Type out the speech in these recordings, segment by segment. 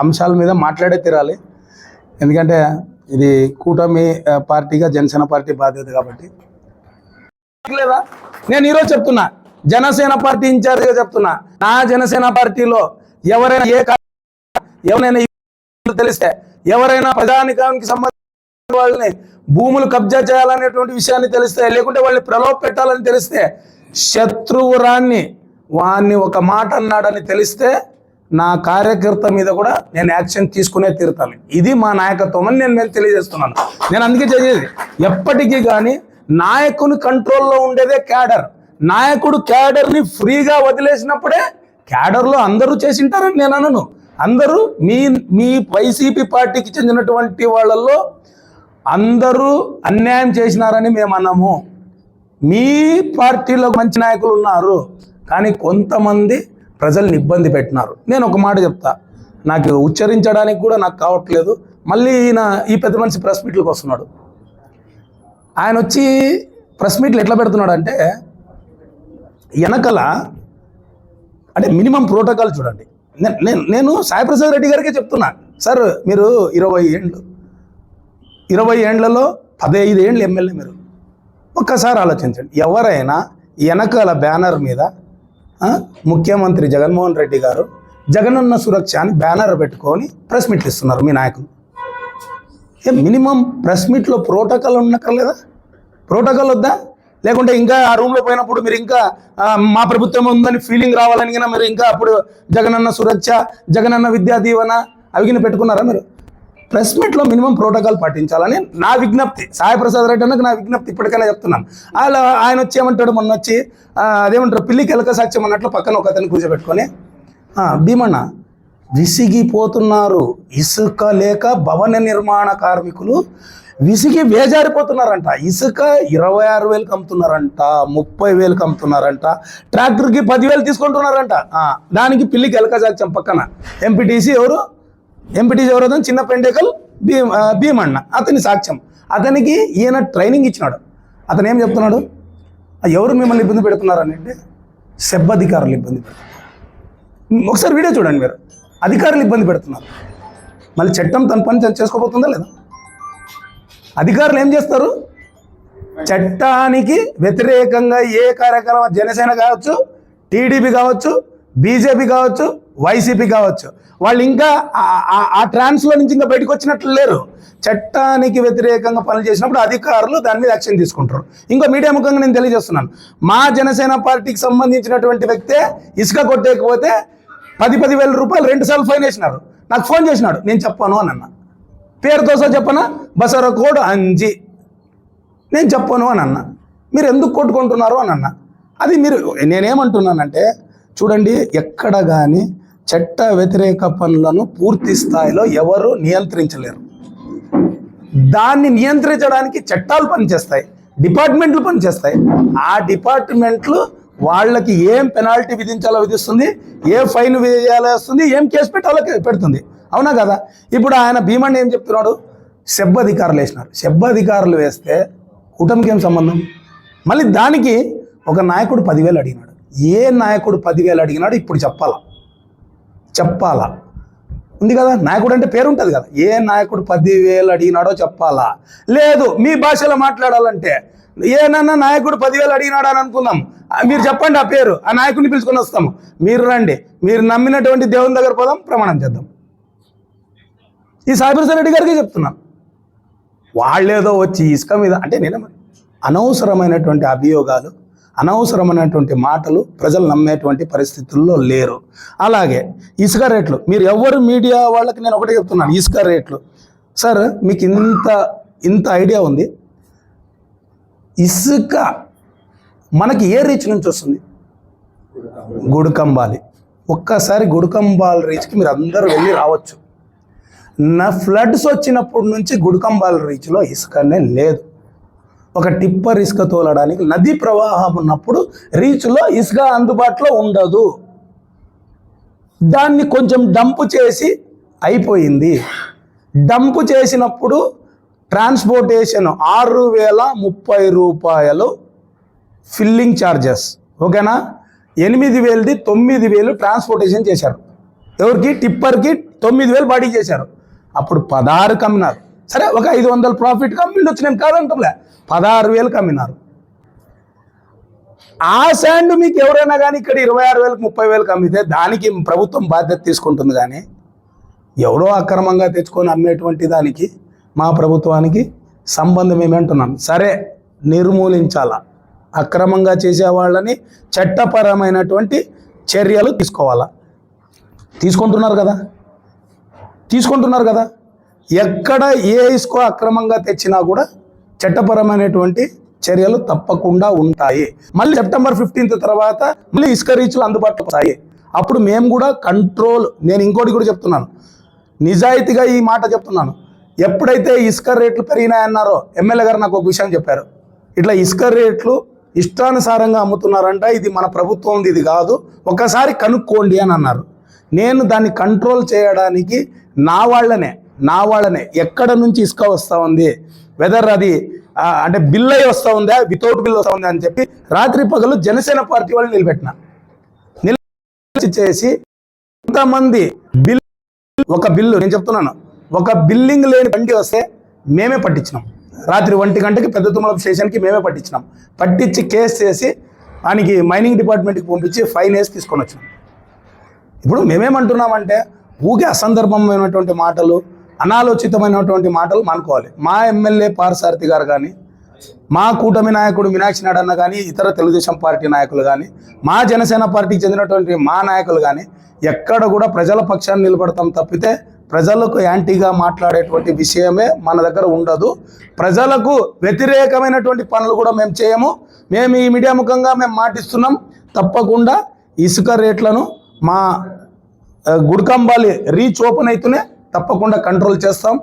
అంశాల మీద మాట్లాడే తీరాలి. ఎందుకంటే ఇది కూటమి పార్టీగా జనసేన పార్టీ బాధ్యత కాబట్టి. లేదా? నేను ఈరోజు చెప్తున్నా జనసేన పార్టీ ఇన్ఛార్జిగా చెప్తున్నా నా జనసేన పార్టీలో ఎవరైనా ఏ ఎవరైనా తెలిస్తే ఎవరైనా ప్రజానికానికి సంబంధించిన వాళ్ళని భూములు కబ్జా చేయాలనేటువంటి విషయాన్ని తెలిస్తే లేకుంటే వాళ్ళని ప్రలోభ పెట్టాలని తెలిస్తే శత్రువురాన్ని వాన్ని ఒక మాట అన్నాడని తెలిస్తే నా కార్యకర్త మీద కూడా నేను యాక్షన్ తీసుకునే తీరుతాను. ఇది మా నాయకత్వం అని నేను నేను తెలియజేస్తున్నాను. నేను అందుకే చేసేది ఎప్పటికీ కానీ నాయకుని కంట్రోల్లో ఉండేదే క్యాడర్. నాయకుడు క్యాడర్ని ఫ్రీగా వదిలేసినప్పుడే క్యాడర్లో అందరూ చేసింటారని నేను అనను. అందరూ మీ మీ వైసీపీ పార్టీకి చెందినటువంటి వాళ్ళల్లో అందరూ అన్యాయం చేసినారని మేము అన్నాము మీ పార్టీలో మంచి నాయకులు ఉన్నారు. కానీ కొంతమంది ప్రజల్ని ఇబ్బంది పెట్టినారు. నేను ఒక మాట చెప్తా. నాకు ఉచ్చరించడానికి కూడా నాకు కావట్లేదు. మళ్ళీ ఈయన ఈ పెద్ద మనిషి ప్రెస్ మీట్లకు వస్తున్నాడు. ఆయన వచ్చి ప్రెస్ మీట్లు ఎట్లా పెడుతున్నాడు అంటే వెనకల అంటే మినిమం ప్రోటోకాల్ చూడండి. నేను నేను నేను సాయిప్రసాద్ రెడ్డి గారికే చెప్తున్నా. సార్ మీరు ఇరవై ఏండ్లు ఇరవై ఏండ్లలో పదహైదు ఏండ్లు ఎమ్మెల్యే మీరు. ఒక్కసారి ఆలోచించండి. ఎవరైనా వెనకాల బ్యానర్ మీద ముఖ్యమంత్రి జగన్మోహన్ రెడ్డి గారు జగనన్న సురక్ష అని బ్యానర్ పెట్టుకొని ప్రెస్ మీట్లు ఇస్తున్నారు మీ నాయకులు. ఏ మినిమం ప్రెస్ మీట్లో ప్రోటోకాల్ ఉండక్కర్లేదా? ప్రోటోకాల్ వద్దా? లేకుంటే ఇంకా ఆ రూమ్లో పోయినప్పుడు మీరు ఇంకా మా ప్రభుత్వం ఉందని ఫీలింగ్ రావాలని మీరు ఇంకా అప్పుడు జగనన్న సురక్ష జగనన్న విద్యా దీవెన అవిగిన పెట్టుకున్నారా మీరు? ప్రెస్ మీట్లో మినిమం ప్రోటోకాల్ పాటించాలని నా విజ్ఞప్తి. సాయిప్రసాద్ రెడ్డి అన్నకు నా విజ్ఞప్తి ఇప్పటికైనా చెప్తున్నాను. అలా ఆయన వచ్చి ఏమంటాడు మొన్న వచ్చి అదేమంటారు పిల్లికి ఎలక సాక్ష్యం అన్నట్లు పక్కన ఒక అతను కూర్చోబెట్టుకొని భీమన్న విసిగిపోతున్నారు ఇసుక లేక భవన నిర్మాణ కార్మికులు విసిగి వేజారిపోతున్నారంట. ఇసుక ఇరవై ఆరు వేలకు అమ్ముతున్నారంట ముప్పై వేలకు అమ్ముతున్నారంట ట్రాక్టర్కి పదివేలు తీసుకుంటున్నారంట. దానికి పిల్లికి ఎలక సాక్ష్యం పక్కన. ఎంపీటీసీ ఎవరు? ఎంపీటీసీ ఎవరు అతను చిన్న పెండేకల్ భీమ్ భీమన్న. అతని సాక్ష్యం. అతనికి ఈయన ట్రైనింగ్ ఇచ్చినాడు. అతను ఏం చెప్తున్నాడు? ఎవరు మిమ్మల్ని ఇబ్బంది పెడుతున్నారు అంటే సెబ్ అధికారులు ఇబ్బంది పెడుతున్నారు. ఒకసారి వీడియో చూడండి మీరు. అధికారులు ఇబ్బంది పెడుతున్నారు. మళ్ళీ చట్టం తన పని చేసుకోబోతుందా లేదా? అధికారులు ఏం చేస్తారు? చట్టానికి వ్యతిరేకంగా ఏ కార్యక్రమం జనసేన కావచ్చు టీడీపీ కావచ్చు బీజేపీ కావచ్చు వైసీపీ కావచ్చు. వాళ్ళు ఇంకా ఆ- ట్రాన్స్లో నుంచి ఇంకా బయటకు వచ్చినట్లు లేరు. చట్టానికి వ్యతిరేకంగా పనులు చేసినప్పుడు అధికారులు దాని మీద యాక్షన్ తీసుకుంటారు. ఇంకో మీడియా ముఖంగా నేను తెలియజేస్తున్నాను. మా జనసేన పార్టీకి సంబంధించినటువంటి వ్యక్తే ఇసుక కొట్టేకపోతే పది పది వేల రూపాయలు రెండు సార్లు ఫైన్ వేసినారు. నాకు ఫోన్ చేసినాడు. నేను చెప్పాను అని అన్న. పేరుతో సార్ చెప్పనా? బసర కోడ్ అంజి. నేను చెప్పను అని అన్న. మీరు ఎందుకు కొట్టుకుంటున్నారు అని అన్న. అది మీరు నేనేమంటున్నానంటే చూడండి ఎక్కడ కానీ చట్ట వ్యతిరేక పనులను పూర్తి స్థాయిలో ఎవరు నియంత్రించలేరు. దాన్ని నియంత్రించడానికి చట్టాలు పనిచేస్తాయి డిపార్ట్మెంట్లు పనిచేస్తాయి. ఆ డిపార్ట్మెంట్లు వాళ్ళకి ఏం పెనాల్టీ విధించాలో విధిస్తుంది ఏ ఫైన్ వేయాలో వస్తుంది ఏం కేసు పెట్టాలో పెడుతుంది. అవునా కదా? ఇప్పుడు ఆయన భీమణ్ ఏం చెప్తున్నాడు? సెబ్బ అధికారులు వేసినారు. సెబ్బ అధికారులు వేస్తే కూటమికి ఏం సంబంధం? మళ్ళీ దానికి ఒక నాయకుడు పదివేలు అడిగినాడు. ఏ నాయకుడు పదివేలు అడిగినాడు ఇప్పుడు చెప్పాలా? చెప్పాలా? ఉంది కదా? నాయకుడు అంటే పేరు ఉంటుంది కదా. ఏ నాయకుడు పదివేలు అడిగినాడో చెప్పాలా? లేదు మీ భాషలో మాట్లాడాలంటే. ఏనన్నా నాయకుడు పదివేలు అడిగినాడు అని అనుకుందాం. మీరు చెప్పండి ఆ పేరు ఆ నాయకుడిని పిలుచుకొని వస్తాము. మీరు రండి. మీరు నమ్మినటువంటి దేవుని దగ్గర పోదాం ప్రమాణం చేద్దాం. ఈ సాయిప్రసాద్ రెడ్డి గారికి చెప్తున్నాను వాళ్ళేదో వచ్చి ఇసుక మీద అంటే నేను అనవసరమైనటువంటి అభియోగాలు అనవసరమైనటువంటి మాటలు ప్రజలు నమ్మేటువంటి పరిస్థితుల్లో లేరు. అలాగే ఇసుక రేట్లు మీరు ఎవరు మీడియా వాళ్ళకి నేను ఒకటే చెప్తున్నాను ఇసుక రేట్లు. సార్ మీకు ఇంత ఇంత ఐడియా ఉంది. ఇసుక మనకి ఏ రీచ్ నుంచి వస్తుంది? గుడికంబాలి. ఒక్కసారి గుడికంబాల్ రీచ్కి మీరు అందరూ వెళ్ళి రావచ్చు. నా ఫ్లడ్స్ వచ్చినప్పటి నుంచి గుడికంబాల్ రీచ్లో ఇసుకనే లేదు. ఒక టిప్పర్ ఇసుక తోలడానికి నదీ ప్రవాహం ఉన్నప్పుడు రీచ్లో ఇసుక అందుబాటులో ఉండదు. దాన్ని కొంచెం డంపు చేసి అయిపోయింది. డంపు చేసినప్పుడు ట్రాన్స్పోర్టేషన్ ఆరు వేల ముప్పై రూపాయలు ఫిల్లింగ్ ఛార్జెస్ ఓకేనా? ఎనిమిది వేలది తొమ్మిది వేలు ట్రాన్స్పోర్టేషన్ చేశారు. ఎవరికి? టిప్పర్కి తొమ్మిది వేలు బాడీ చేశారు. అప్పుడు పదహారు కమ్మినారు. సరే ఒక ఐదు వందల ప్రాఫిట్ కమ్మిళ్ళు వచ్చినాం కాదంటలే పదహారు వేలు అమ్మినారు. ఆ శాండ్ మీకు ఎవరైనా కానీ ఇక్కడ ఇరవై ఆరు వేలకు ముప్పై వేలకు అమ్మితే దానికి ప్రభుత్వం బాధ్యత తీసుకుంటుంది కానీ ఎవరో అక్రమంగా తెచ్చుకొని అమ్మేటువంటి దానికి మా ప్రభుత్వానికి సంబంధం ఏమంటున్నాం సరే నిర్మూలించాల? అక్రమంగా చేసే వాళ్ళని చట్టపరమైనటువంటి చర్యలు తీసుకోవాలా? తీసుకుంటున్నారు కదా? తీసుకుంటున్నారు కదా? ఎక్కడ ఏ ఇసుకో అక్రమంగా తెచ్చినా కూడా చట్టపరమైనటువంటి చర్యలు తప్పకుండా ఉంటాయి. మళ్ళీ సెప్టెంబర్ ఫిఫ్టీన్త్ తర్వాత మళ్ళీ ఇసుక రీచ్లు అందుబాటులో వస్తాయి. అప్పుడు మేము కూడా కంట్రోల్ నేను ఇంకోటి కూడా చెప్తున్నాను. నిజాయితీగా ఈ మాట చెప్తున్నాను. ఎప్పుడైతే ఇసుక రేట్లు పెరిగినాయన్నారో ఎమ్మెల్యే గారు నాకు ఒక విషయం చెప్పారు. ఇట్లా ఇసుక రేట్లు ఇష్టానుసారంగా అమ్ముతున్నారంట ఇది మన ప్రభుత్వం ఇది కాదు. ఒకసారి కనుక్కోండి అని అన్నారు. నేను దాన్ని కంట్రోల్ చేయడానికి నా వాళ్ళనే నా వాళ్ళనే ఎక్కడ నుంచి ఇసుక వస్తూ ఉంది? వెదర్ అది అంటే బిల్ అయి వస్తూ ఉందా వితౌట్ బిల్ వస్తూ ఉందా అని చెప్పి రాత్రి పగలు జనసేన పార్టీ వాళ్ళు నిలబెట్టిన. చేసి కొంతమంది బిల్ ఒక బిల్లు నేను చెప్తున్నాను. ఒక బిల్లింగ్ లేని బండి వస్తే మేమే పట్టించినాం. రాత్రి ఒంటి గంటకి పెద్ద తుమ్మల స్టేషన్కి మేమే పట్టించినాం. పట్టించి కేసు చేసి దానికి మైనింగ్ డిపార్ట్మెంట్కి పంపించి ఫైన్ వేసి తీసుకొని వచ్చినాం. ఇప్పుడు మేమేమంటున్నామంటే ఊగే అసందర్భమైనటువంటి మాటలు అనాలోచితమైనటువంటి మాటలు మానుకోవాలి. మా ఎమ్మెల్యే పారసారథి గారు కానీ మా కూటమి నాయకుడు మీనాక్షి నాడన్న కానీ ఇతర తెలుగుదేశం పార్టీ నాయకులు కానీ మా జనసేన పార్టీకి చెందినటువంటి మా నాయకులు కానీ ఎక్కడ కూడా ప్రజల పక్షాన్ని నిలబడతాం తప్పితే ప్రజలకు యాంటీగా మాట్లాడేటువంటి విషయమే మన దగ్గర ఉండదు. ప్రజలకు వ్యతిరేకమైనటువంటి పనులు కూడా మేము చేయము. మేము ఈ మీడియా ముఖంగా మేము మాటిస్తున్నాం. తప్పకుండా ఇసుక రేట్లను మా గుడికంబాలి రీచ్ ఓపెన్ అయితేనే తప్పకుండా కంట్రోల్ చేస్తాం.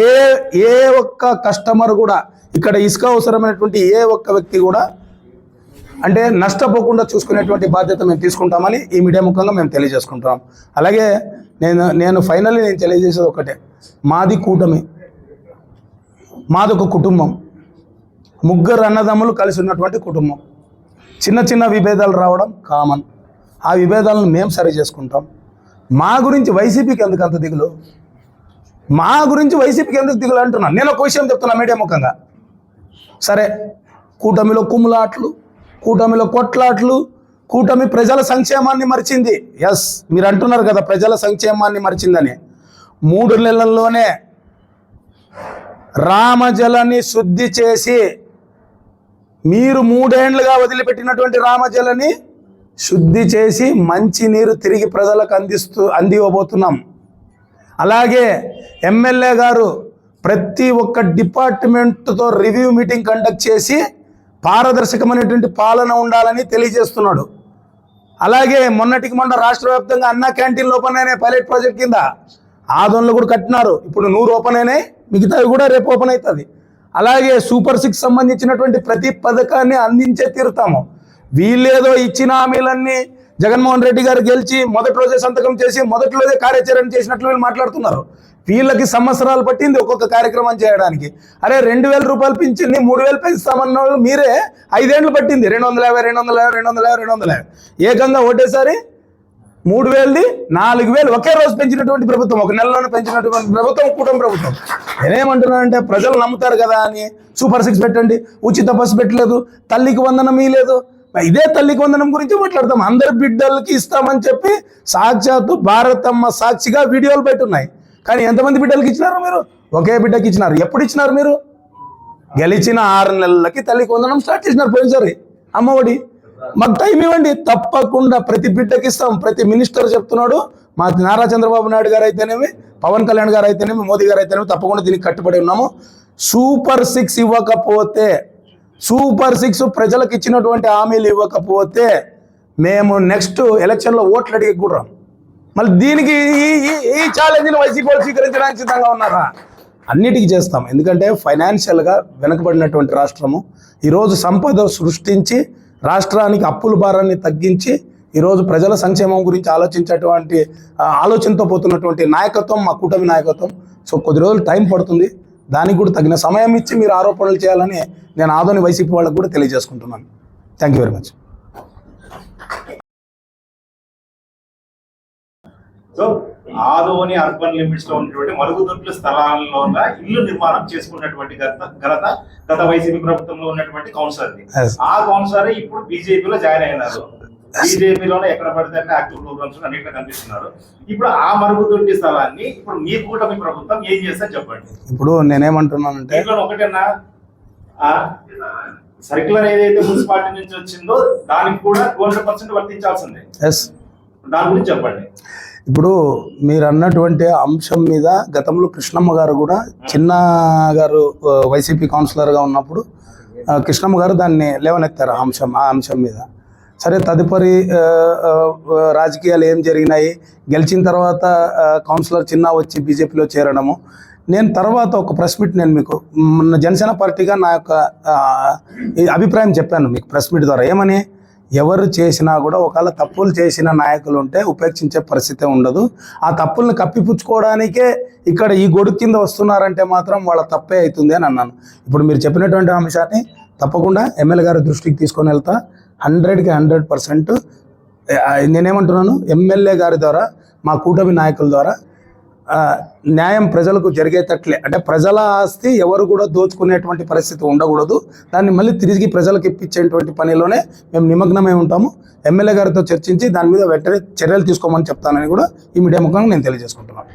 ఏ ఏ ఒక్క కస్టమర్ కూడా ఇక్కడ ఇసుక అవసరమైనటువంటి ఏ ఒక్క వ్యక్తి కూడా అంటే నష్టపోకుండా చూసుకునేటువంటి బాధ్యత మేము తీసుకుంటామని ఈ మీడియా ముఖంగా మేము తెలియజేసుకుంటాం అలాగే నేను నేను ఫైనల్లీ నేను తెలియజేసేది ఒకటే. మాది కూటమి. మాది ఒక కుటుంబం. ముగ్గురు అన్నదమ్ములు కలిసి ఉన్నటువంటి కుటుంబం. చిన్న చిన్న విభేదాలు రావడం కామన్ ఆ విభేదాలను మేము సరి చేసుకుంటాం. మా గురించి వైసీపీకి ఎందుకు అంత దిగులు? మా గురించి వైసీపీకి ఎందుకు దిగులు అంటున్నాను నేను ఒక విషయం చెప్తున్నా మీడియా ముఖంగా. సరే కూటమిలో కుమ్ములాట్లు కూటమిలో కొట్లాట్లు కూటమి ప్రజల సంక్షేమాన్ని మరిచింది. ఎస్ మీరు అంటున్నారు కదా ప్రజల సంక్షేమాన్ని మరిచిందని. మూడు నెలల్లోనే రామజలని శుద్ధి చేసి మీరు మూడేండ్లుగా వదిలిపెట్టినటువంటి రామజలని శుద్ధి చేసి మంచి నీరు తిరిగి ప్రజలకు అందిస్తూ అందివ్వబోతున్నాం. అలాగే ఎమ్మెల్యే గారు ప్రతి ఒక్క డిపార్ట్మెంట్తో రివ్యూ మీటింగ్ కండక్ట్ చేసి పారదర్శకమైనటువంటి పాలన ఉండాలని తెలియజేస్తున్నాడు. అలాగే మొన్నటికి మొన్న రాష్ట్ర వ్యాప్తంగా అన్న క్యాంటీన్లు ఓపెన్ అయినాయి పైలట్ ప్రాజెక్ట్ కింద. ఆదోన్లు కూడా కట్టినారు. ఇప్పుడు నూరు ఓపెన్ అయినాయి మిగతావి కూడా రేపు ఓపెన్ అవుతుంది అలాగే సూపర్ సిక్స్ సంబంధించినటువంటి ప్రతి పథకాన్ని అందించే తీరుతాము. వీళ్ళేదో ఇచ్చిన హామీలన్నీ జగన్మోహన్ రెడ్డి గారు గెలిచి మొదటి రోజే సంతకం చేసి మొదటి రోజే కార్యాచరణ చేసినట్లు వీళ్ళు మాట్లాడుతున్నారు. వీళ్ళకి సంవత్సరాలు పట్టింది ఒక్కొక్క కార్యక్రమం చేయడానికి. అరే రెండు వేల రూపాయలు పెంచింది మూడు వేలు పెంచుతామన్న వాళ్ళు మీరే. ఐదేండ్లు పట్టింది రెండు వందల యాభై రెండు వందల యాభై రెండు వందల యాభై రెండు వందల యాభై. ఏకంగా ఒకటేసారి మూడు వేలది నాలుగు వేలు ఒకే రోజు పెంచినటువంటి ప్రభుత్వం ఒక నెలలోనే పెంచినటువంటి ప్రభుత్వం కూటమి ప్రభుత్వం. నేనేమంటున్నానంటే ప్రజలు నమ్ముతారు కదా అని సూపర్ సిక్స్ పెట్టండి ఉచిత బస్సు పెట్టలేదు తల్లికి వందనం లేదు ఇదే తల్లికి వందనం గురించి మాట్లాడతాం అందరి బిడ్డలకి ఇస్తామని చెప్పి సాక్షాత్తు భారతమ్మ సాక్షిగా వీడియోలు బయట ఉన్నాయి కానీ ఎంతమంది బిడ్డలకి ఇచ్చినారు మీరు? ఒకే బిడ్డకి ఇచ్చినారు. ఎప్పుడు ఇచ్చినారు మీరు? గెలిచిన ఆరు నెలలకి తల్లికి వందనం స్టార్ట్ చేసినారు పోయినసారి. అమ్మఒడి. మాకు టైం ఇవ్వండి. తప్పకుండా ప్రతి బిడ్డకి ఇస్తాం. ప్రతి మినిస్టర్ చెప్తున్నాడు. మా నారా చంద్రబాబు నాయుడు గారు అయితేనేమి పవన్ కళ్యాణ్ గారు అయితేనేమి మోదీ గారు అయితేనేమి తప్పకుండా దీనికి కట్టుబడి ఉన్నాము. సూపర్ సిక్స్ ఇవ్వకపోతే సూపర్ సిక్స్ ప్రజలకు ఇచ్చినటువంటి హామీలు ఇవ్వకపోతే మేము నెక్స్ట్ ఎలక్షన్లో ఓట్లు అడిగి కూడా మళ్ళీ దీనికి ఈ ఈ- ఈ ఛాలెంజ్ని వైసీపీ వాళ్ళు స్వీకరించడానికి సిద్ధంగా ఉన్నారా? అన్నిటికీ చేస్తాం. ఎందుకంటే ఫైనాన్షియల్గా వెనకబడినటువంటి రాష్ట్రము. ఈరోజు సంపద సృష్టించి రాష్ట్రానికి అప్పుల భారాన్ని తగ్గించి ఈరోజు ప్రజల సంక్షేమం గురించి ఆలోచించేటువంటి ఆలోచనతో పోతున్నటువంటి నాయకత్వం మా కూటమి నాయకత్వం. సో కొద్ది రోజులు టైం పడుతుంది. దానికి కూడా తగిన సమయం ఇచ్చి మీరు ఆరోపణలు చేయాలని నేను ఆదోని వైసీపీ వాళ్ళకు కూడా తెలియజేసుకుంటున్నాను. Thank you very much so Adoni urban లిమిట్స్లో ఉన్నటువంటి మరుగుదొడ్ల స్థలాల్లో ఇల్లు నిర్మాణం చేసుకున్నటువంటి ఘనత గత వైసీపీ ప్రభుత్వంలో ఉన్నటువంటి కౌన్సిలర్. ఆ కౌన్సిలర్ ఇప్పుడు బీజేపీలో జాయిన్ అయినారు. బీజేపీలోనే ఎక్కడ పడితే యాక్టివ్ ప్రోగ్రామ్స్ అన్నిట్లో కనిపిస్తున్నారు. ఇప్పుడు ఆ మరుగుదొడ్డి స్థలాన్ని ఇప్పుడు మీ కూటమి ప్రభుత్వం ఏం చేస్తే చెప్పండి. ఇప్పుడు నేనేమంటున్నానంటే ఒకటేనా? ఆ సర్క్యులర్ ఏదైతే మున్సిపాలిటీ నుంచి వచ్చిందో దానికి కూడా టూ హండ్రెడ్ పర్సెంట్ వర్తించాల్సిందే. ఎస్ దాని గురించి చెప్పండి. ఇప్పుడు మీరు అన్నటువంటి అంశం మీద గతంలో కృష్ణమ్మ గారు కూడా చిన్న గారు వైసీపీ కౌన్సిలర్గా ఉన్నప్పుడు కృష్ణమ్మ గారు దాన్ని లేవనెత్తారు ఆ అంశం ఆ అంశం మీద. సరే తదుపరి రాజకీయాలు ఏం జరిగినాయి? గెలిచిన తర్వాత కౌన్సిలర్ చిన్న వచ్చి బీజేపీలో చేరడము. నేను తర్వాత ఒక ప్రెస్ మీట్ నేను మీకు జనసేన పార్టీగా నా యొక్క ఈ అభిప్రాయం చెప్పాను మీకు ప్రెస్ మీట్ ద్వారా. ఏమని? ఎవరు చేసినా కూడా ఒకవేళ తప్పులు చేసిన నాయకులు ఉంటే ఉపేక్షించే పరిస్థితి ఉండదు. ఆ తప్పుల్ని కప్పిపుచ్చుకోవడానికే ఇక్కడ ఈ గొడుగు కింద వస్తున్నారంటే మాత్రం వాళ్ళ తప్పే అవుతుంది అని అన్నాను. ఇప్పుడు మీరు చెప్పినటువంటి అంశాన్ని తప్పకుండా ఎమ్మెల్యే గారి దృష్టికి తీసుకొని వెళ్తా. హండ్రెడ్కి హండ్రెడ్ పర్సెంట్ నేనేమంటున్నాను ఎమ్మెల్యే గారి ద్వారా మా కూటమి నాయకుల ద్వారా న్యాయం ప్రజలకు జరిగేటట్లే. అంటే ప్రజల ఆస్తి ఎవరు కూడా దోచుకునేటువంటి పరిస్థితి ఉండకూడదు. దాన్ని మళ్ళీ తిరిగి ప్రజలకు ఇప్పించేటువంటి పనిలోనే మేము నిమగ్నమై ఉంటాము. ఎమ్మెల్యే గారితో చర్చించి దాని మీద వెంటనే చర్యలు తీసుకోమని చెప్తానని కూడా ఈ మీడియా ముఖంగా నేను తెలియజేసుకుంటున్నాను.